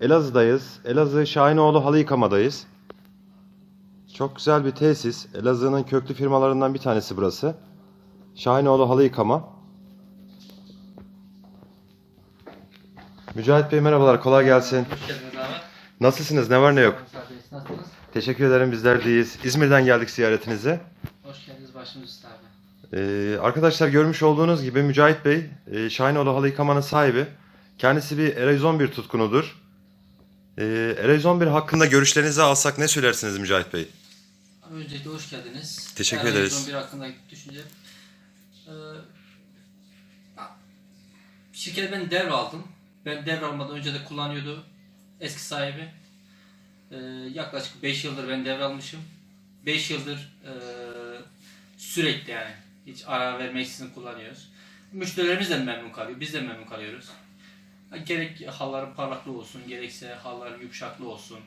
Elazığ'dayız. Elazığ Şahinoğlu Halı Yıkama'dayız. Çok güzel bir tesis. Elazığ'ın köklü firmalarından bir tanesi burası. Şahinoğlu Halı Yıkama. Mücahit Bey merhabalar, kolay gelsin. Hoş geldiniz abi. Nasılsınız, ne var ne yok? Nasılsınız? Teşekkür ederim, bizler deyiz. İzmir'den geldik ziyaretinize. Hoş geldiniz başımız üstü abi. Ee, arkadaşlar görmüş olduğunuz gibi Mücahit Bey, e, Şahinoğlu Halı Yıkama'nın sahibi. Kendisi bir R111 tutkunudur. Ee, R111 hakkında görüşlerinizi alsak ne söylersiniz Mücahit Bey? Öncelikle hoş geldiniz. Teşekkür Erhan ederiz. 111 hakkında düşünce. Ee, şirketi ben devraldım. Ben devralmadan önce de kullanıyordu eski sahibi. Ee, yaklaşık 5 yıldır ben devralmışım. 5 yıldır e, sürekli yani hiç ara vermeksizin kullanıyoruz. Müşterilerimiz de memnun kalıyor. Biz de memnun kalıyoruz. Gerek halların parlaklığı olsun, gerekse halların yumuşaklığı olsun.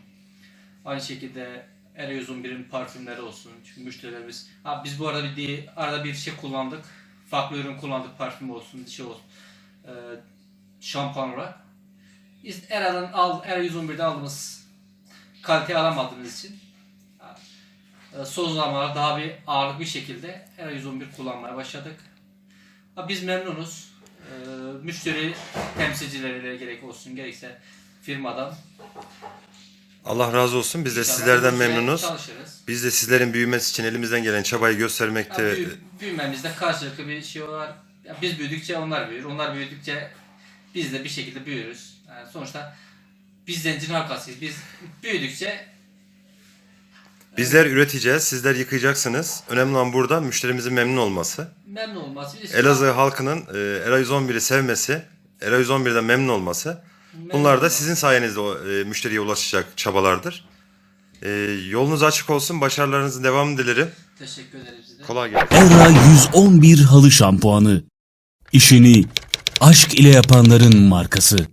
Aynı şekilde R111'in parfümleri olsun. Çünkü müşterilerimiz... Ha, biz bu arada bir arada bir şey kullandık. Farklı ürün kullandık. Parfüm olsun, şey olsun. Ee, şampuan olarak. Biz Era'dan al, R111'de aldığımız kaliteyi alamadığımız için e, son zamanlarda daha bir ağırlık bir şekilde R111 kullanmaya başladık. Biz memnunuz. Ee, müşteri temsilcileriyle gerek olsun gerekse firmadan Allah razı olsun. Biz de İnşallah sizlerden memnunuz. Çalışırız. Biz de sizlerin büyümesi için elimizden gelen çabayı Ya göstermekte. büyü- büyümemizde karşılıklı bir şey var. Ya biz büyüdükçe onlar büyür. Onlar büyüdükçe biz de bir şekilde büyürüz. Yani sonuçta biz zencinin halkasıyız. Biz büyüdükçe Bizler üreteceğiz, sizler yıkayacaksınız. Önemli olan burada müşterimizin memnun olması. memnun olması. Biz Elazığ halkının e, Era 111'i sevmesi, Era 111'den memnun olması. memnun Bunlar da olması. sizin sayenizde o, e, müşteriye ulaşacak çabalardır. E, yolunuz açık olsun, başarılarınızın devamını dilerim. Teşekkür ederiz size. Kolay gelsin. Era 111 halı şampuanı. İşini aşk ile yapanların markası.